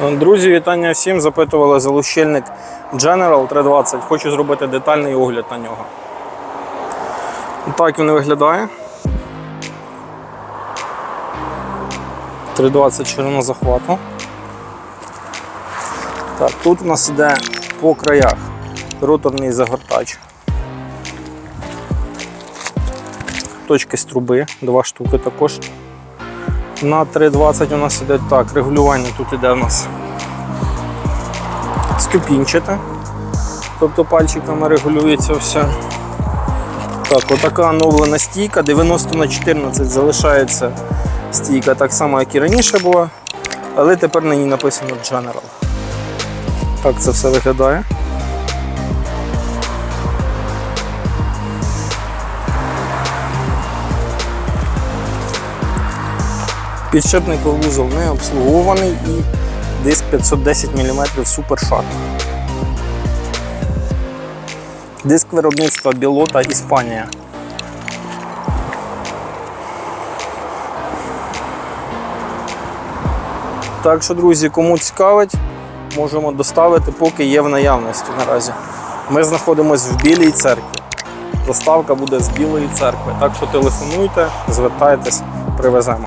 Друзі, вітання всім. Запитували залущильник General 320. Хочу зробити детальний огляд на нього. Так він виглядає. 320 ширина захвату. Так, тут у нас іде по краях роторний загортач. Точки з труби, два штуки також. На 3.20 у нас іде так, регулювання тут іде у нас ступінчате. Тобто пальчиками регулюється все. Так, отака оновлена стійка, 90 на 14 залишається стійка так само, як і раніше була, але тепер на ній написано General. Так це все виглядає. Підшипниковий вузол не обслугований і диск 510 мм Sharp. Диск виробництва Білота Іспанія. Так що, друзі, кому цікавить, можемо доставити, поки є в наявності наразі. Ми знаходимося в Білій церкві. Доставка буде з Білої церкви. Так що телефонуйте, звертайтесь, привеземо.